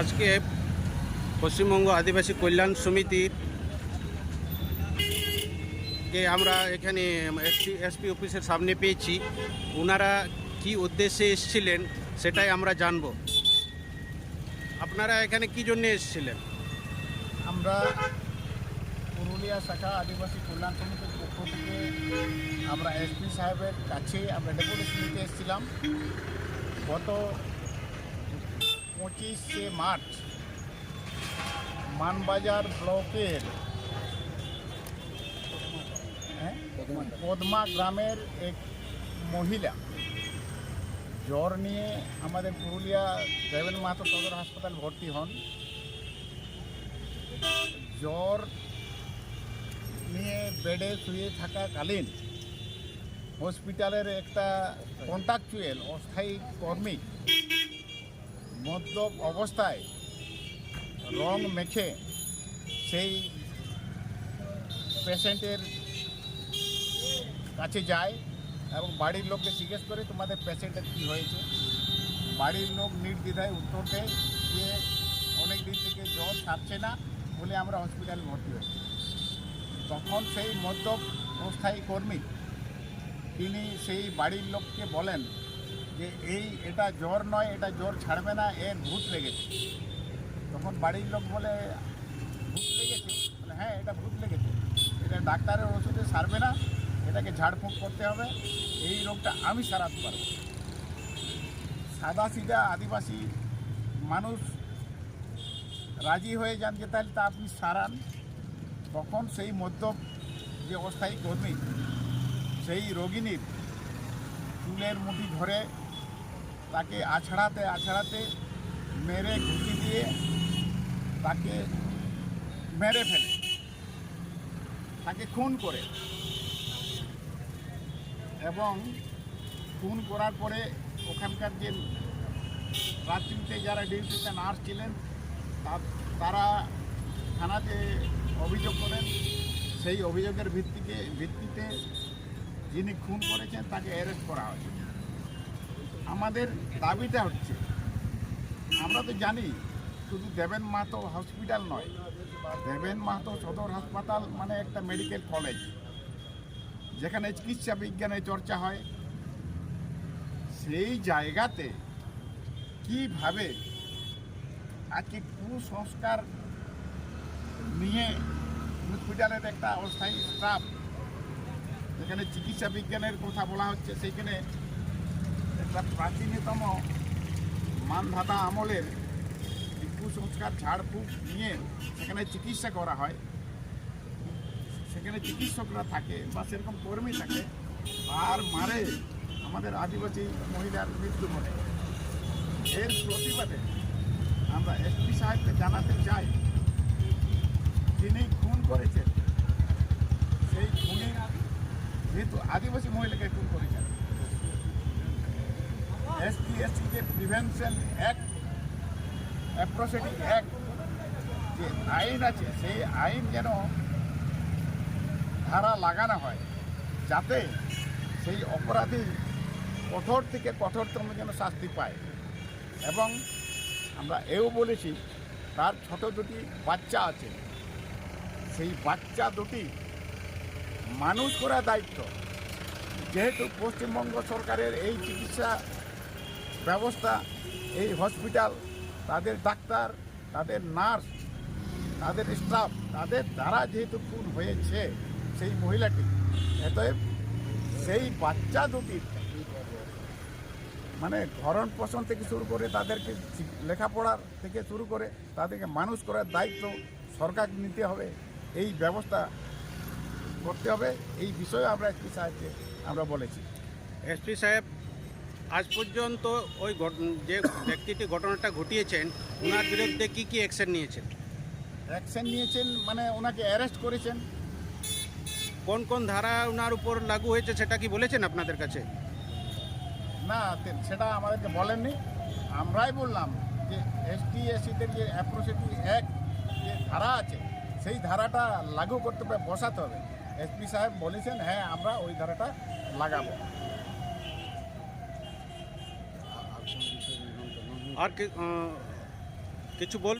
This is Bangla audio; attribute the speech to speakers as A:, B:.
A: আজকে পশ্চিমবঙ্গ আদিবাসী কল্যাণ সমিতির কে আমরা এখানে এসপি এসপি অফিসের সামনে পেয়েছি। ওনারা কি উদ্দেশ্যে এসেছিলেন সেটাই আমরা জানব। আপনারা এখানে কি জন্য এসেছিলেন?
B: আমরা পুরুলিয়া শাখা আদিবাসী কল্যাণ সমিতির পক্ষ থেকে আমরা এসপি সাহেবের কাছে আমরা ডেপুটেশন নিতে এসেছিলাম। গত পঁচিশে মার্চ মানবাজার ব্লকের হ্যাঁ? পদমা গ্রামের এক মহিলা জ্বর নিয়ে আমাদের পুরুলিয়া দেবেন মাহাতো সদর হাসপাতাল ভর্তি হন জ্বর নিয়ে বেডে শুয়ে থাকাকালীন হসপিটালের একটা কন্ট্রাকচুয়াল অস্থায়ী কর্মী মদ্যপ অবস্থায় রং মেখে সেই পেশেন্টের কাছে যায় এবং বাড়ির লোককে জিজ্ঞেস করে, তোমাদের পেশেন্টের কী হয়েছে? বাড়ির লোক নির্দ্বিধায় উত্তর দেয় যে, অনেক দিন থেকে জ্বর ছাড়ছে না বলে আমরা হসপিটালে ভর্তি হয়েছি। তখন সেই মদ্যপ অস্থায়ী কর্মী, তিনি সেই বাড়ির লোককে বলেন যে এই, এটা জ্বর নয়, এটা জ্বর ছাড়বে না এর ভূত লেগেছে। তখন বাড়ির লোক বলে, ভূত লেগেছে? বলে হ্যাঁ এটা ভূত লেগেছে। এটা ডাক্তারের ওষুধে সারবে না, এটাকে ঝাড়ফুঁক করতে হবে, এই রোগটা আমি সারাতে পারব। সাদা সিধা আদিবাসী মানুষ রাজি হয়ে যান যে, তাহলে তা আপনি সারান। তখন সেই মধ্য যে অস্থায়ী কর্মী, সেই রোগিনীর চুলের মুঠি ধরে তাকে আছড়াতে আছড়াতে মেরে ঘুষি দিয়ে তাকে মেরে ফেলে। তাকে খুন করে। এবং খুন করার পরে ওখানকার যে রাত্রিতে যারা ডিউটিতে নার্স ছিলেন, তারা থানাতে অভিযোগ করেন। সেই অভিযোগের ভিত্তিকে, ভিত্তিতে যিনি খুন করেছেন, তাকে অ্যারেস্ট করা হয় আমাদের দাবিটা হচ্ছে, আমরা তো জানি শুধু দেবেন মাহাতো হসপিটাল নয়, দেবেন মাহাতো সদর হাসপাতাল মানে একটা মেডিকেল কলেজ, যেখানে চিকিৎসা বিজ্ঞানের চর্চা হয়। সেই জায়গাতে কীভাবে আজকে কুসংস্কার নিয়ে হসপিটালের একটা অস্থায়ী স্টাফ, যেখানে চিকিৎসা বিজ্ঞানের কথা বলা হচ্ছে, সেইখানে একটা প্রাচীনতম মানধাতা আমলের কুসংস্কার ঝাড়ফুঁক নিয়ে সেখানে চিকিৎসা করা হয়। সেখানে চিকিৎসকরা থাকে বা সেরকম কর্মী থাকে আর মারে আমাদের আদিবাসী মহিলার মৃত্যু ঘটে। এর প্রতিবাদে আমরা এসপি সাহেবকে জানাতে চাই, যিনি খুন করেছেন, সেই খুনি যেহেতু আদিবাসী মহিলাকে খুন করেছেন। যে প্রিভেনশন অ্যাক্ট অ্যাপ্রোসিডিং অ্যাক্ট যে আইন আছে, সেই আইন যেন ধারা লাগানো হয়, যাতে সেই অপরাধী কঠোর থেকে কঠোরতম যেন শাস্তি পায়। এবং আমরা এও বলেছি, তার ছোট দুটি বাচ্চা আছে। সেই বাচ্চা দুটি মানুষ করা দায়িত্ব। যেহেতু পশ্চিমবঙ্গ সরকারের এই চিকিৎসা ব্যবস্থা, এই হসপিটাল তাদের ডাক্তার, তাদের নার্স তাদের স্টাফ তাদের দ্বারা যেহেতু খুন হয়েছে, সেই মহিলাটি, অতএব সেই বাচ্চা দুটির মানে ভরণ পোষণ থেকে শুরু করে তাদেরকে লেখাপড়ার থেকে শুরু করে তাদেরকে মানুষ করার দায়িত্ব সরকার নিতে হবে, এই ব্যবস্থা করতে হবে, এই বিষয়ে আমরা একটি সাহায্যে আমরা বলেছি।
A: এসপি সাহেব আজ পর্যন্ত ওই যে ব্যক্তিটি ঘটনাটা ঘটিয়েছেন ওনার বিরুদ্ধে কি কি অ্যাকশন নিয়েছেন?
B: অ্যাকশন নিয়েছেন মানে ওনাকে অ্যারেস্ট করেছেন।
A: কোন কোন ধারা ওনার উপর লাগু হয়েছে সেটা কি বলেছেন আপনাদের কাছে?
B: না সেটা আমাদেরকে বলেননি। আমরাই বললাম যে এসটি এসসিদের যে অ্যাপ্রোসিটি অ্যাক্ট যে ধারা আছে সেই ধারাটা লাগু করতে হবে বসাতে হবে। এসপি সাহেব বলেছেন হ্যাঁ আমরা ওই ধারাটা লাগাবো।
A: আর কিছু বল